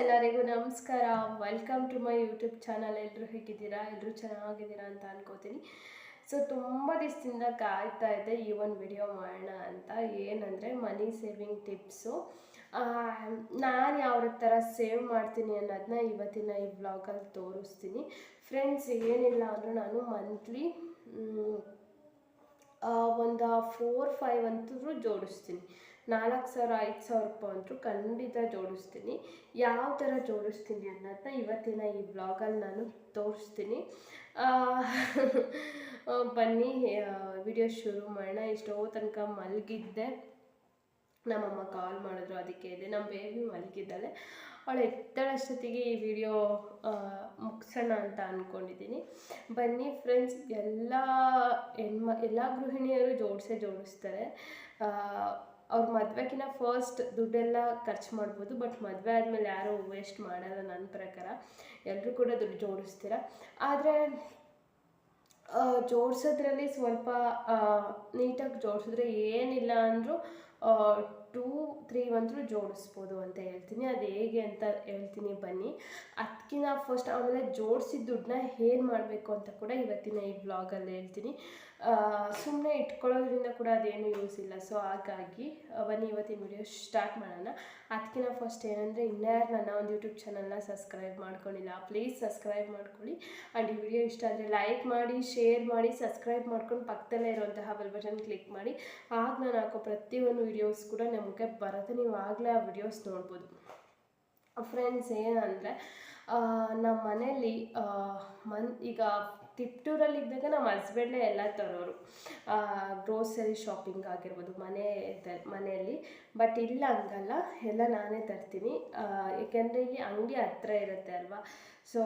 ಎಲ್ಲರಿಗೂ ನಮಸ್ಕಾರ. Welcome to my YouTube channel ಎಲ್ಲರೂ ಹೇಗಿದ್ದೀರಾ? ಎಲ್ಲರೂ ಚೆನ್ನಾಗಿದ್ದೀರಾ ಅಂತ ಅನ್ಕೋತೀನಿ. ಸೊ ತುಂಬ ದಿವಸದಿಂದ ಕಾಯ್ತಾ ಇದ್ದೆ ಈ ಒಂದು ವಿಡಿಯೋ ಮಾಡೋಣ ಅಂತ. ಏನಂದರೆ ಮನಿ ಸೇವಿಂಗ್ ಟಿಪ್ಸು ನಾನು ಯಾವ ಥರ ಸೇವ್ ಮಾಡ್ತೀನಿ ಅನ್ನೋದನ್ನ ಇವತ್ತಿನ ಈ ಬ್ಲಾಗಲ್ಲಿ ತೋರಿಸ್ತೀನಿ. ಫ್ರೆಂಡ್ಸ್ ಏನಿಲ್ಲ ಅಂದರೂ ನಾನು ಮಂತ್ಲಿ ಒಂದು ಫೋರ್ ಫೈವ್ ಅಂತೂ ಜೋಡಿಸ್ತೀನಿ. ನಾಲ್ಕು ಸಾವಿರ, ಐದು ಸಾವಿರ ರೂಪಾಯಿ ಅಂತೂ ಖಂಡಿತ ಜೋಡಿಸ್ತೀನಿ. ಯಾವ ಥರ ಜೋಡಿಸ್ತೀನಿ ಅನ್ನೋದನ್ನ ಇವತ್ತಿನ ಈ ಬ್ಲಾಗಲ್ಲಿ ನಾನು ತೋರಿಸ್ತೀನಿ. ಬನ್ನಿ ವಿಡಿಯೋ ಶುರು ಮಾಡೋಣ. ಎಷ್ಟೋ ತನಕ ಮಲಗಿದ್ದೆ. ನಮ್ಮಮ್ಮ ಕಾಲ್ ಮಾಡಿದ್ರು, ಅದಕ್ಕೆ ಇದೆ. ನಮ್ಮ ಬೇಬಿ ಮಲಗಿದ್ದಾಳೆ. ಅವಳು ಎತ್ತಳಷ್ಟೊತ್ತಿಗೆ ಈ ವಿಡಿಯೋ ಮುಗಿಸೋಣ ಅಂತ ಅಂದ್ಕೊಂಡಿದ್ದೀನಿ ಬನ್ನಿ ಫ್ರೆಂಡ್ಸ್ ಎಲ್ಲ ಹೆಣ್ಮ, ಎಲ್ಲ ಗೃಹಿಣಿಯರು ಜೋಡಿಸೇ ಜೋಡಿಸ್ತಾರೆ. ಅವ್ರ ಮದುವೆಗಿನ ಫಸ್ಟ್ ದುಡ್ಡೆಲ್ಲ ಖರ್ಚು ಮಾಡ್ಬೋದು ಬಟ್ ಮದುವೆ ಆದಮೇಲೆ ಯಾರೂ ವೇಸ್ಟ್ ಮಾಡಲ್ಲ ನನ್ನ ಪ್ರಕಾರ. ಎಲ್ಲರೂ ಕೂಡ ದುಡ್ಡು ಜೋಡಿಸ್ತೀರ? ಆದರೆ ಜೋಡಿಸೋದ್ರಲ್ಲಿ ಸ್ವಲ್ಪ ನೀಟಾಗಿ ಜೋಡಿಸಿದ್ರೆ ಏನಿಲ್ಲ ಅಂದರೂ ಟೂ ತ್ರೀ ಅಂತೂ ಜೋಡಿಸ್ಬೋದು ಅಂತ ಹೇಳ್ತೀನಿ. ಅದು ಹೇಗೆ ಅಂತ ಹೇಳ್ತೀನಿ ಬನ್ನಿ. ಅದಕ್ಕಿಂತ ಫಸ್ಟ್ ಆಮೇಲೆ ಜೋಡಿಸಿದ ದುಡ್ಡನ್ನ ಏನು ಮಾಡಬೇಕು ಅಂತ ಕೂಡ ಇವತ್ತಿನ ಈ ಬ್ಲಾಗಲ್ಲಿ ಹೇಳ್ತೀನಿ. ಸುಮ್ಮನೆ ಇಟ್ಕೊಳ್ಳೋದ್ರಿಂದ ಕೂಡ ಅದೇನು ಯೂಸ್ ಇಲ್ಲ. ಸೊ ಹಾಗಾಗಿ ಬನ್ನಿ ಇವತ್ತಿನ ವಿಡಿಯೋ ಸ್ಟಾರ್ಟ್ ಮಾಡೋಣ. ಅದಕ್ಕಿಂತ ಫಸ್ಟ್ ಏನಂದರೆ ಇನ್ಯಾರು ನನ್ನ ಒಂದು ಯೂಟ್ಯೂಬ್ ಚಾನಲ್ನ ಸಬ್ಸ್ಕ್ರೈಬ್ ಮಾಡ್ಕೊಂಡಿಲ್ಲ ಪ್ಲೀಸ್ ಸಬ್ಸ್ಕ್ರೈಬ್ ಮಾಡ್ಕೊಳ್ಳಿ. ಆ್ಯಂಡ್ ಈ ವಿಡಿಯೋ ಇಷ್ಟ ಆದರೆ ಲೈಕ್ ಮಾಡಿ ಶೇರ್ ಮಾಡಿ ಸಬ್ಸ್ಕ್ರೈಬ್ ಮಾಡ್ಕೊಂಡು ಪಕ್ಕದಲ್ಲೇ ಇರುವಂತಹ ಬೆಲ್ ಬಟನ್ ಕ್ಲಿಕ್ ಮಾಡಿ. ಆಗ ನಾನು ಹಾಕೋ ಪ್ರತಿಯೊಂದು ವಿಡಿಯೋಸ್ ಕೂಡ ನಮಗೆ ಬರುತ್ತೆ. ನೀವು ಆಗಲೇ ಆ ವಿಡಿಯೋಸ್ ನೋಡ್ಬೋದು. ಫ್ರೆಂಡ್ಸ್ ಏನಂದರೆ ನಮ್ಮ ಮನೇಲಿ ಮನ್, ಈಗ ತಿಪ್ಟೂರಲ್ಲಿದ್ದಾಗ ನಮ್ಮ ಹಸ್ಬೆಂಡೇ ಎಲ್ಲ ತರೋರು. ಗ್ರೋಸರಿ ಶಾಪಿಂಗ್ ಆಗಿರ್ಬೋದು, ಮನೆ ಮನೆಯಲ್ಲಿ. ಬಟ್ ಇಲ್ಲ ಹಂಗಲ್ಲ, ಎಲ್ಲ ನಾನೇ ತರ್ತೀನಿ. ಏಕೆಂದರೆ ಇಲ್ಲಿ ಅಂಗಡಿ ಹತ್ರ ಇರುತ್ತೆ ಅಲ್ವಾ? ಸೊ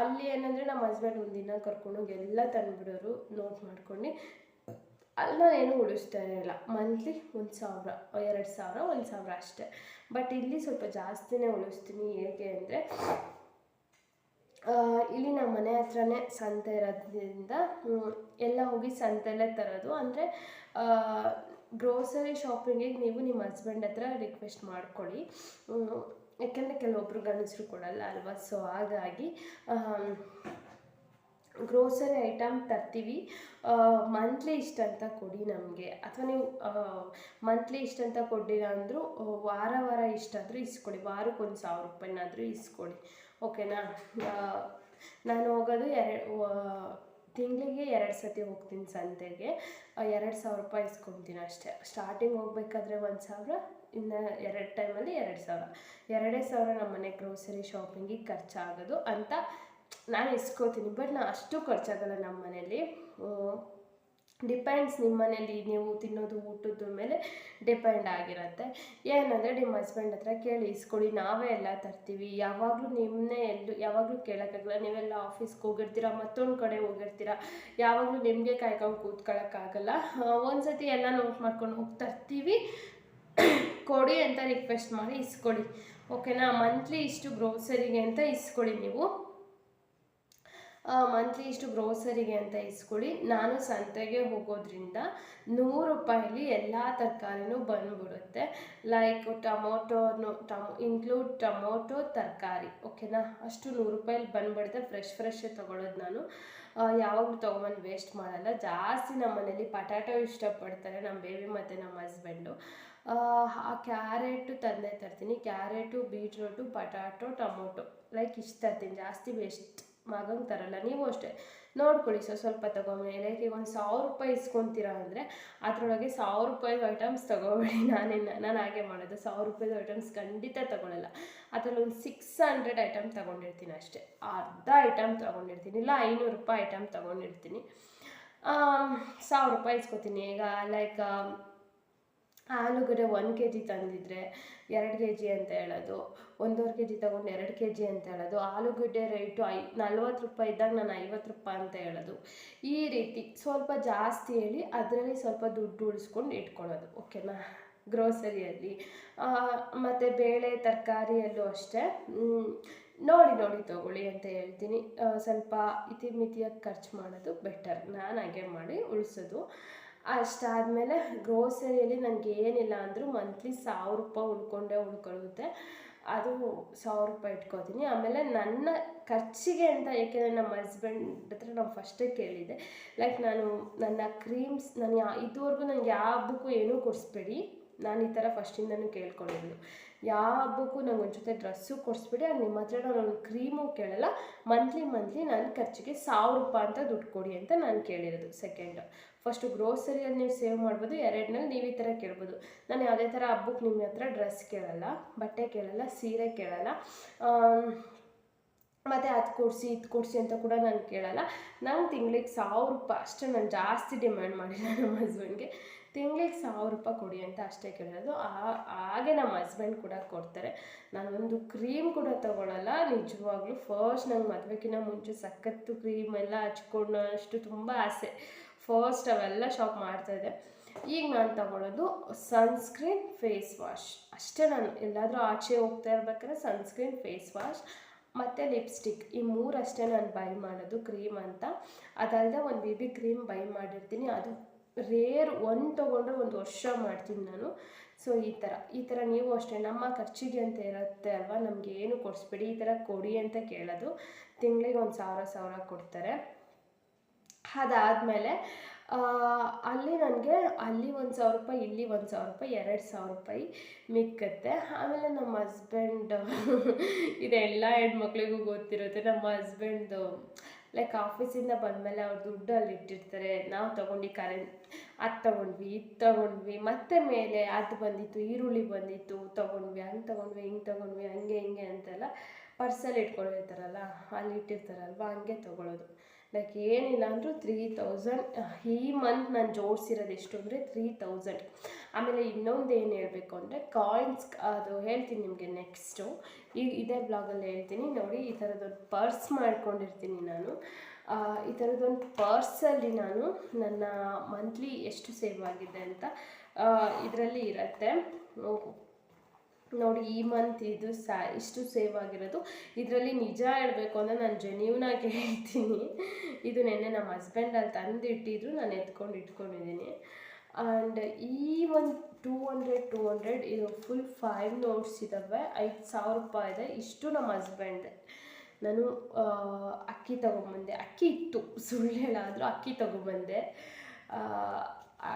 ಅಲ್ಲಿ ಏನಂದರೆ ನಮ್ಮ ಹಸ್ಬೆಂಡ್ ಒಂದಿನ ಕರ್ಕೊಂಡೋಗಿ ಎಲ್ಲ ತಂದುಬಿಡೋರು ನೋಟ್ ಮಾಡ್ಕೊಂಡು. ಅಲ್ಲಿ ನಾನೇನು ಉಳಿಸ್ತಾ ಇರಲಿಲ್ಲ ಮಂತ್ಲಿ ಒಂದು ಸಾವಿರ, ಎರಡು ಸಾವಿರ, ಒಂದು ಸಾವಿರ ಅಷ್ಟೇ. ಬಟ್ ಇಲ್ಲಿ ಸ್ವಲ್ಪ ಜಾಸ್ತಿನೇ ಉಳಿಸ್ತೀನಿ. ಹೇಗೆ ಅಂದರೆ ಇಲ್ಲಿ ನಮ್ಮ ಮನೆ ಹತ್ರನೇ ಸಂತೆ ಇರೋದ್ರಿಂದ ಎಲ್ಲ ಹೋಗಿ ಸಂತೆಯಲ್ಲೇ ತರೋದು. ಅಂದರೆ ಗ್ರೋಸರಿ ಶಾಪಿಂಗಿಗೆ ನೀವು ನಿಮ್ಮ ಹಸ್ಬೆಂಡ್ ಹತ್ರ ರಿಕ್ವೆಸ್ಟ್ ಮಾಡ್ಕೊಳ್ಳಿ. ಯಾಕೆಂದರೆ ಕೆಲವೊಬ್ಬರು ಗಂಡಸರು ಕೊಡಲ್ಲ ಅಲ್ವಾ? ಸೊ ಹಾಗಾಗಿ ಗ್ರೋಸರಿ ಐಟಮ್ ತರ್ತೀವಿ. ಮಂತ್ಲಿ ಇಷ್ಟ ಅಂತ ಕೊಡಿ ನಮಗೆ. ಅಥವಾ ನೀವು ಮಂತ್ಲಿ ಇಷ್ಟ ಅಂತ ಅಂದರೂ, ವಾರ ವಾರ ಇಷ್ಟಾದರೂ ಇಸ್ಕೊಳ್ಳಿ. ವಾರಕ್ಕೊಂದು ಸಾವಿರ ರೂಪಾಯಿನಾದರೂ ಇಸ್ಕೊಳ್ಳಿ. ಓಕೆನಾ? ನಾನು ಹೋಗೋದು ಎರಡು ತಿಂಗಳಿಗೆ ಎರಡು ಸತಿ ಹೋಗ್ತೀನಿ ಸಂತೆಗೆ. ಎರಡು ಸಾವಿರ ರೂಪಾಯಿ ಇಸ್ಕೊತೀನಿ ಅಷ್ಟೇ. ಸ್ಟಾರ್ಟಿಂಗ್ ಹೋಗ್ಬೇಕಾದ್ರೆ ಒಂದು ಸಾವಿರ, ಇನ್ನು ಎರಡು ಟೈಮಲ್ಲಿ ಎರಡು ಸಾವಿರ. ಎರಡೇ ಸಾವಿರ ನಮ್ಮ ಮನೆ ಗ್ರೋಸರಿ ಶಾಪಿಂಗಿಗೆ ಖರ್ಚಾಗೋದು ಅಂತ ನಾನು ಇಸ್ಕೋತೀನಿ. ಬಟ್ ನಾನು ಅಷ್ಟು ಖರ್ಚಾಗಲ್ಲ ನಮ್ಮ ಮನೇಲಿ ಡಿಪೆಂಡ್ಸ್ ನಿಮ್ಮ ಮನೇಲಿ ನೀವು ತಿನ್ನೋದು ಊಟದ ಮೇಲೆ ಡಿಪೆಂಡ್ ಆಗಿರುತ್ತೆ. ಏನಂದರೆ ನಿಮ್ಮ ಹಸ್ಬೆಂಡ್ ಹತ್ರ ಕೇಳಿ, ಇಸ್ಕೊಳ್ಳಿ, ನಾವೇ ಎಲ್ಲ ತರ್ತೀವಿ. ಯಾವಾಗಲೂ ನಿಮ್ಮನ್ನೇ ಎಲ್ಲ, ಯಾವಾಗಲೂ ಕೇಳೋಕ್ಕಾಗಲ್ಲ ನೀವೆಲ್ಲ ಆಫೀಸ್ಗೆ ಹೋಗಿರ್ತೀರ, ಮತ್ತೊಂದು ಕಡೆ ಹೋಗಿರ್ತೀರ, ಯಾವಾಗಲೂ ನಿಮಗೆ ಕಾಯ್ಕೊಂಡು ಕೂತ್ಕೊಳ್ಳೋಕ್ಕಾಗಲ್ಲ ಒಂದು ಸತಿ ಎಲ್ಲ ನೋಟ್ ಮಾಡ್ಕೊಂಡು ಹೋಗಿ ತರ್ತೀವಿ. ಕೊಡಿ ಅಂತ ರಿಕ್ವೆಸ್ಟ್ ಮಾಡಿ ಇಸ್ಕೊಳ್ಳಿ. ಓಕೆನಾ ಮಂತ್ಲಿ ಇಷ್ಟು ಗ್ರೋಸರಿಗೆ ಅಂತ ಇಸ್ಕೊಳ್ಳಿ ನೀವು. ಮಂತ್ಲಿ ಇಷ್ಟು ಗ್ರೋಸರಿಗೆ ಅಂತ ಇಸ್ಕೊಳ್ಳಿ. ನಾನು ಸಂತೆಗೆ ಹೋಗೋದ್ರಿಂದ ನೂರು ರೂಪಾಯಲ್ಲಿ ಎಲ್ಲ ತರಕಾರಿನೂ ಬಂದ್ಬಿಡುತ್ತೆ. ಲೈಕ್ ಟೊಮೊಟೊನು ಟಮೊ ಇನ್ಕ್ಲೂಡ್ ಟೊಮೊಟೊ ತರಕಾರಿ ಓಕೆನಾ ಅಷ್ಟು ನೂರು ರೂಪಾಯಲ್ಲಿ ಬಂದ್ಬಿಡುತ್ತೆ. ಫ್ರೆಶ್ ಫ್ರೆಶೇ ತೊಗೊಳೋದು ನಾನು. ಯಾವಾಗಲೂ ತೊಗೊಂಬಂದು ವೇಸ್ಟ್ ಮಾಡಲ್ಲ. ಜಾಸ್ತಿ ನಮ್ಮ ಮನೇಲಿ ಪಟಾಟೊ ಇಷ್ಟಪಡ್ತಾರೆ ನಮ್ಮ ಬೇಬಿ ಮತ್ತು ನಮ್ಮ ಹಸ್ಬೆಂಡು ಆ ಕ್ಯಾರೆಟು ತಂದೆ ತರ್ತೀನಿ. Carrot beetroot potato, tomato. Like ಇಷ್ಟು ತರ್ತೀನಿ ಜಾಸ್ತಿ ವೇಸ್ಟ್ ಮಗಂಗೆ ತರಲ್ಲ, ನೀವು ಅಷ್ಟೇ. ನೋಡ್ಕೊಳ್ಳಿ ಸರ್, ಸ್ವಲ್ಪ ಲೈಕ್ ಈಗ ಒಂದು ಸಾವಿರ ರೂಪಾಯಿ ಇಸ್ಕೊತೀರಾ ಅಂದರೆ ಅದರೊಳಗೆ ಸಾವಿರ ರೂಪಾಯಿದು ಐಟಮ್ಸ್ ತೊಗೊಬೇಡಿ ನಾನೇನು ನಾನು ಹಾಗೆ ಮಾಡೋದು. ಸಾವಿರ ರೂಪಾಯಿದು ಐಟಮ್ಸ್ ಖಂಡಿತ ತೊಗೊಳಲ್ಲ. ಅದರಲ್ಲಿ ಒಂದು ಸಿಕ್ಸ್ ಹಂಡ್ರೆಡ್ ಐಟಮ್ ತೊಗೊಂಡಿರ್ತೀನಿ ಅಷ್ಟೇ. ಅರ್ಧ ಐಟಮ್ ತೊಗೊಂಡಿರ್ತೀನಿ. ಇಲ್ಲ, ಐನೂರು ರೂಪಾಯಿ ಐಟಮ್ ತೊಗೊಂಡಿರ್ತೀನಿ. ಸಾವಿರ ರೂಪಾಯಿ ಇಸ್ಕೊತೀನಿ. ಈಗ ಲೈಕ್ ಆಲೂಗಡ್ಡೆ ಒಂದು ಕೆ ಜಿ ತಂದಿದ್ರೆ ಎರಡು ಕೆ ಜಿ ಅಂತ ಹೇಳೋದು, ಒಂದೂವರೆ ಕೆ ಜಿ ತಗೊಂಡು ಎರಡು ಕೆ ಜಿ ಅಂತ ಹೇಳೋದು, ಆಲೂಗಡ್ಡೆ ರೇಟು ಐ, ನಲ್ವತ್ತು ರೂಪಾಯಿ ಇದ್ದಾಗ ನಾನು ಐವತ್ತು ರೂಪಾಯಿ ಅಂತ ಹೇಳೋದು. ಈ ರೀತಿ ಸ್ವಲ್ಪ ಜಾಸ್ತಿ ಹೇಳಿ ಅದರಲ್ಲಿ ಸ್ವಲ್ಪ ದುಡ್ಡು ಉಳಿಸ್ಕೊಂಡು ಇಟ್ಕೊಳ್ಳೋದು ಓಕೆನಾ ಗ್ರೋಸರಿಯಲ್ಲಿ ಮತ್ತು ಬೇಳೆ ತರಕಾರಿಯಲ್ಲೂ ಅಷ್ಟೇ. ನೋಡಿ ನೋಡಿ ತೊಗೊಳ್ಳಿ ಅಂತ ಹೇಳ್ತೀನಿ. ಸ್ವಲ್ಪ ಇತಿಮಿತಿಯಾಗಿ ಖರ್ಚು ಮಾಡೋದು ಬೆಟರ್ ನಾನು ಹಾಗೆ ಮಾಡಿ ಉಳಿಸೋದು. ಅಷ್ಟಾದಮೇಲೆ ಗ್ರೋಸರಿಯಲ್ಲಿ ನನಗೆ ಏನಿಲ್ಲ ಅಂದರೂ ಮಂತ್ಲಿ ಸಾವಿರ ರೂಪಾಯಿ ಉಳ್ಕೊಂಡೇ ಉಳ್ಕೊಳ್ಳುತ್ತೆ. ಅದು ಸಾವಿರ ರೂಪಾಯಿ ಇಟ್ಕೋತೀನಿ. ಆಮೇಲೆ ನನ್ನ ಖರ್ಚಿಗೆ ಅಂತ ಏಕೆಂದರೆ ನಮ್ಮ ಹಸ್ಬೆಂಡ್ ಹತ್ರ ನಾವು ಫಸ್ಟೇ ಕೇಳಿದ್ದೆ. ಲೈಕ್ ನಾನು ನನ್ನ ಕ್ರೀಮ್ಸ್ ನಾನು ಯಾ, ಇದುವರೆಗೂ ನನಗೆ ಯಾವ ಹಬ್ಬಕ್ಕೂ ಏನೂ ಕೊಡಿಸ್ಬೇಡಿ. ನಾನು ಈ ಥರ ಫಸ್ಟಿಂದನೂ ಕೇಳ್ಕೊಂಡಿದ್ದು ಯಾವ ಹಬ್ಬಕ್ಕೂ ನಂಗೆ ಒಂದು ಜೊತೆ ಡ್ರೆಸ್ಸು ಕೊಡಿಸ್ಬಿಡಿ. ಅದು ನಿಮ್ಮ ಹತ್ರ ನಾನು ಕ್ರೀಮು ಕೇಳಲ್ಲ. ಮಂತ್ಲಿ ಮಂತ್ಲಿ ನನ್ನ ಖರ್ಚಿಗೆ ಸಾವಿರ ರೂಪಾಯಿ ಅಂತ ದುಡ್ಡು ಕೊಡಿ ಅಂತ ನಾನು ಕೇಳಿರೋದು ಸೆಕೆಂಡ್ ಫಸ್ಟು ಗ್ರೋಸರಿಯಲ್ಲಿ ನೀವು ಸೇವ್ ಮಾಡ್ಬೋದು ಎರಡನಲ್ಲಿ ನೀವು ಈ ಥರ ಕೇಳ್ಬೋದು. ನಾನು ಯಾವುದೇ ಥರ ಹಬ್ಬಕ್ಕೆ ನಿಮ್ಮ ಹತ್ರ ಡ್ರೆಸ್ ಕೇಳಲ್ಲ, ಬಟ್ಟೆ ಕೇಳಲ್ಲ, ಸೀರೆ ಕೇಳಲ್ಲ ಮತ್ತು ಅದು ಕೊಡಿಸಿ, ಇದು ಕೊಡಿಸಿ ಅಂತ ಕೂಡ ನಾನು ಕೇಳಲ್ಲ. ನಾನು ತಿಂಗ್ಳಿಗೆ ಸಾವಿರ ರೂಪಾಯಿ, ಅಷ್ಟೇ ನಾನು ಜಾಸ್ತಿ ಡಿಮ್ಯಾಂಡ್ ಮಾಡಿಲ್ಲ ನಮ್ಮ ಹಸ್ಬೆಂಡ್ಗೆ ತಿಂಗ್ಳಿಗೆ ಸಾವಿರ ರೂಪಾಯಿ ಕೊಡಿ ಅಂತ ಅಷ್ಟೇ ಕೇಳೋದು. ಹಾಗೆ ನಮ್ಮ ಹಸ್ಬೆಂಡ್ ಕೂಡ ಕೊಡ್ತಾರೆ. ನಾನೊಂದು ಕ್ರೀಮ್ ಕೂಡ ತೊಗೊಳಲ್ಲ, ನಿಜವಾಗ್ಲೂ ಫಸ್ಟ್ ನಂಗೆ ಮದುವೆಗಿಂತ ಮುಂಚೆ ಸಖತ್ತು ಕ್ರೀಮ್ ಎಲ್ಲ ಹಚ್ಕೊಂಡು ಅಷ್ಟು ತುಂಬ ಆಸೆ. ಫಸ್ಟ್ ಅವೆಲ್ಲ ಶಾಪ್ ಮಾಡ್ತಾಯಿದ್ದೆ ಈಗ ನಾನು ತಗೊಳ್ಳೋದು ಸನ್ಸ್ಕ್ರೀನ್ ಫೇಸ್ ವಾಶ್ ಅಷ್ಟೇ ನಾನು ಎಲ್ಲಾದರೂ ಆಚೆ ಹೋಗ್ತಾ ಇರ್ಬೇಕಾದ್ರೆ ಸನ್ಸ್ಕ್ರೀನ್ ಫೇಸ್ ವಾಶ್ ಮತ್ತು ಲಿಪ್ಸ್ಟಿಕ್ ಈ ಮೂರು ಅಷ್ಟೇ ನಾನು ಬೈ ಮಾಡೋದು ಕ್ರೀಮ್ ಅಂತ. ಅದಲ್ಲದೆ ಒಂದು ಬೇಬಿ ಕ್ರೀಮ್ ಬೈ ಮಾಡಿರ್ತೀನಿ. ಅದು ರೇರ್ ಒಂದು ತೊಗೊಂಡ್ರೆ ಒಂದು ವರ್ಷ ಮಾಡ್ತೀನಿ ನಾನು. ಸೊ ಈ ಥರ ಈ ಥರ ನೀವು ಅಷ್ಟೇ. ನಮ್ಮ ಖರ್ಚಿಗೆ ಅಂತ ಇರುತ್ತೆ ಅಲ್ವಾ? ನಮಗೆ ಏನು ಕೊಡಿಸ್ಬೇಡಿ. ಈ ಥರ ಕೊಡಿ ಅಂತ ಕೇಳೋದು. ತಿಂಗಳಿಗೆ ಒಂದು ಸಾವಿರ ಸಾವಿರ ಕೊಡ್ತಾರೆ. ಅದಾದಮೇಲೆ ಅಲ್ಲಿ ನನಗೆ ಅಲ್ಲಿ ಒಂದು ಸಾವಿರ ರೂಪಾಯಿ, ಇಲ್ಲಿ ಒಂದು ಸಾವಿರ ರೂಪಾಯಿ, ಎರಡು ಸಾವಿರ ರೂಪಾಯಿ ಮಿಕ್ಕತ್ತೆ. ಆಮೇಲೆ ನಮ್ಮ ಹಸ್ಬೆಂಡ್ ಇದೆಲ್ಲ ಹೆಣ್ಮಕ್ಳಿಗೂ ಗೊತ್ತಿರುತ್ತೆ. ನಮ್ಮ ಹಸ್ಬೆಂಡು ಲೈಕ್ ಆಫೀಸಿಂದ ಬಂದಮೇಲೆ ಅವ್ರು ದುಡ್ಡು ಅಲ್ಲಿ ಇಟ್ಟಿರ್ತಾರೆ. ನಾವು ತೊಗೊಂಡು ಕರೆಂಟ್ ಅದು ತೊಗೊಂಡ್ವಿ, ಇದು ತೊಗೊಂಡ್ವಿ, ಮತ್ತೆ ಮೇಲೆ ಅದು ಬಂದಿತ್ತು, ಈರುಳ್ಳಿ ಬಂದಿತ್ತು, ತೊಗೊಂಡ್ವಿ, ಹಂಗೆ ತೊಗೊಂಡ್ವಿ, ಹಿಂಗೆ ತೊಗೊಂಡ್ವಿ, ಹಂಗೆ ಹಿಂಗೆ ಅಂತೆಲ್ಲ ಪರ್ಸಲ್ಲಿ ಇಟ್ಕೊಂಡಿರ್ತಾರಲ್ಲ ಅಲ್ಲಿ ಇಟ್ಟಿರ್ತಾರಲ್ವ, ಹಂಗೆ ತೊಗೊಳೋದು. ಲೈಕ್ ಏನಿಲ್ಲ ಅಂದರೂ ತ್ರೀ ತೌಸಂಡ್ ಈ ಮಂತ್ ನಾನು ಜೋಡಿಸಿರೋದು ಎಷ್ಟು ಅಂದರೆ ತ್ರೀ ತೌಸಂಡ್ ಆಮೇಲೆ ಇನ್ನೊಂದು ಏನು ಹೇಳಬೇಕು ಅಂದರೆ ಕಾಯಿನ್ಸ್ ಅದು ಹೇಳ್ತೀನಿ ನಿಮಗೆ ನೆಕ್ಸ್ಟು ಈಗ ಇದೇ ಬ್ಲಾಗಲ್ಲಿ ಹೇಳ್ತೀನಿ. ನೋಡಿ, ಈ ಥರದೊಂದು ಪರ್ಸ್ ಮಾಡ್ಕೊಂಡಿರ್ತೀನಿ ನಾನು. ಈ ಥರದೊಂದು ಪರ್ಸಲ್ಲಿ ನಾನು ನನ್ನ ಮಂತ್ಲಿ ಎಷ್ಟು ಸೇವ್ ಆಗಿದೆ ಅಂತ ಇದರಲ್ಲಿ ಇರುತ್ತೆ. ನೋಡು. ಈ ಮಂತ್ ಇದು ಸ್ಯಾ ಇಷ್ಟು ಸೇವ್ ಆಗಿರೋದು. ಇದರಲ್ಲಿ ನಿಜ ಹೇಳಬೇಕು ಅಂದರೆ ನಾನು ಜೆನ್ಯೂನಾಗಿ ಹೇಳ್ತೀನಿ. ಇದು ನೆನ್ನೆ ನಮ್ಮ ಹಸ್ಬೆಂಡ್ ಅಲ್ಲಿ ತಂದು ಇಟ್ಟಿದ್ರು ನಾನು ಎತ್ಕೊಂಡು ಇಟ್ಕೊಂಡಿದ್ದೀನಿ. ಆ್ಯಂಡ್ ಈ ಒಂದು ಟೂ ಹಂಡ್ರೆಡ್ ಟೂ ಹಂಡ್ರೆಡ್ ಇದು ಫುಲ್ ಫೈವ್ ನೋಟ್ಸ್ ಇದ್ದಾವೆ ಐದು ಸಾವಿರ ರೂಪಾಯಿ ಇದೆ. ಇಷ್ಟು ನಮ್ಮ ಹಸ್ಬೆಂಡ್ ನಾನು ಅಕ್ಕಿ ತೊಗೊಂಬಂದೆ. ಅಕ್ಕಿ ಇತ್ತು. ಸುಳ್ಳು ಹೇಳಾದರೂ ಅಕ್ಕಿ ತೊಗೊಂಬಂದೆ.